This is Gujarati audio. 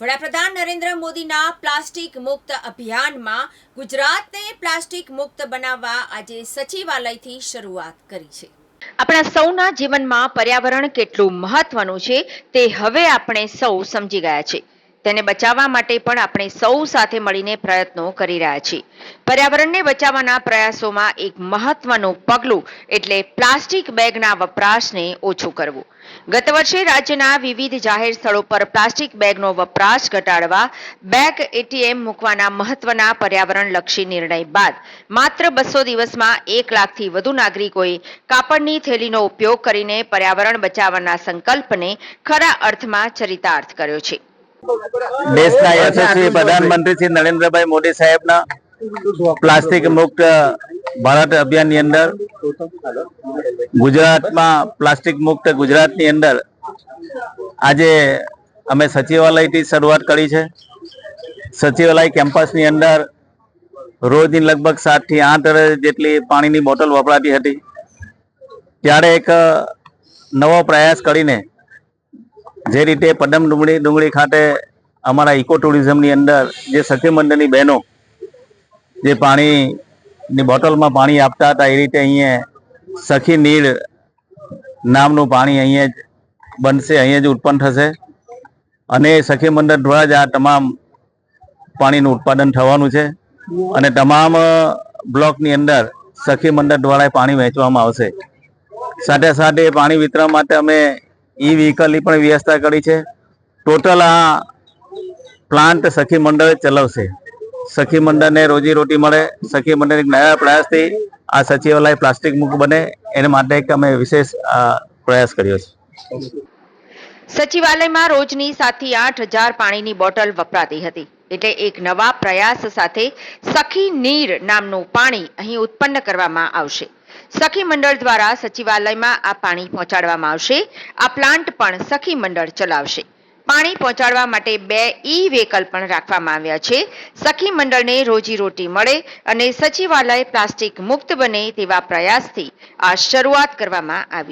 વડાપ્રધાન નરેન્દ્ર મોદીના પ્લાસ્ટિક મુક્ત અભિયાનમાં ગુજરાતને પ્લાસ્ટિક મુક્ત બનાવવા આજે સચિવાલયથી શરૂઆત કરી છે. આપણા સૌના જીવનમાં પર્યાવરણ કેટલું મહત્વનું છે તે હવે આપણે સૌ સમજી ગયા છે તેને બચાવવા માટે પણ આપણે સૌ સાથે મળીને પ્રયત્નો કરી રહ્યા છીએ. પર્યાવરણને બચાવવાના પ્રયાસોમાં એક મહત્વનું પગલું એટલે પ્લાસ્ટિક બેગના વપરાશને ઓછું કરવું. ગત વર્ષે રાજ્યના વિવિધ જાહેર સ્થળો પર પ્લાસ્ટિક બેગનો વપરાશ ઘટાડવા બેગ એટીએમ મૂકવાના મહત્વના પર્યાવરણલક્ષી નિર્ણય બાદ માત્ર બસો દિવસમાં એક લાખથી વધુ નાગરિકોએ કાપડની થેલીનો ઉપયોગ કરીને પર્યાવરણ બચાવવાના સંકલ્પને ખરા અર્થમાં ચરિતાર્થ કર્યો છે. દેશના યશસ્વી પ્રધાનમંત્રી શ્રી નરેન્દ્રભાઈ મોદી સાહેબના પ્લાસ્ટિક મુક્ત ભારત અભિયાનની અંદર, ગુજરાતમાં પ્લાસ્ટિક મુક્ત ગુજરાતની અંદર આજે અમે સચિવાલયથી શરૂઆત કરી છે. સચિવાલય કેમ્પસની અંદર રોજની લગભગ સાતથી આઠ જેટલી પાણીની બોટલ વપરાતી હતી. ત્યારે એક નવો પ્રયાસ કરીને જે રીતે પદમ ડુંગળી ડુંગળી ખાતે અમારા ઇકો ટુરિઝમની અંદર જે સખી મંડળની બહેનો જે પાણીની બોટલમાં પાણી આપતા હતા, એ રીતે અહીંયા સખી નીર નામનું પાણી અહીંયા જ બનશે, અહીંયા જ ઉત્પન્ન થશે. અને સખી મંડળ દ્વારા જ આ તમામ પાણીનું ઉત્પાદન થવાનું છે. અને તમામ બ્લોકની અંદર સખી મંડળ દ્વારા પાણી વહેંચવામાં આવશે. સાથે સાથે પાણી વિતરણ માટે અમે ઈ વ્હીકલની પણ વ્યવસ્થા કરી છે. ટોટલ આ પ્લાન્ટ સખી મંડળ ચલાવશે. સખી મંડળને રોજી રોટી મળે. સખી મંડળ એક નયા પ્રયાસથી આ સચિવાલય પ્લાસ્ટિક મુક્ત બને. એના માટે એક અમે વિશેષ પ્રયાસ કર્યો છે. સચિવાલયમાં રોજની સાતથી આઠ હજાર પાણીની બોટલ વપરાતી હતી. એટલે એક નવા પ્રયાસ સાથે સખી નીર નામનું પાણી અહીં ઉત્પન્ન કરવામાં આવશે. સખી મંડળ દ્વારા સચિવાલયમાં આ પાણી પહોંચાડવામાં આવશે. આ પ્લાન્ટ પણ સખી મંડળ ચલાવશે. પાણી પહોંચાડવા માટે બે ઈ વ્હીકલ પણ રાખવામાં આવ્યા છે. સખી મંડળને રોજી રોટી મળે અને સચિવાલય પ્લાસ્ટિક મુક્ત બને તેવા પ્રયાસથી આ શરૂઆત કરવામાં આવી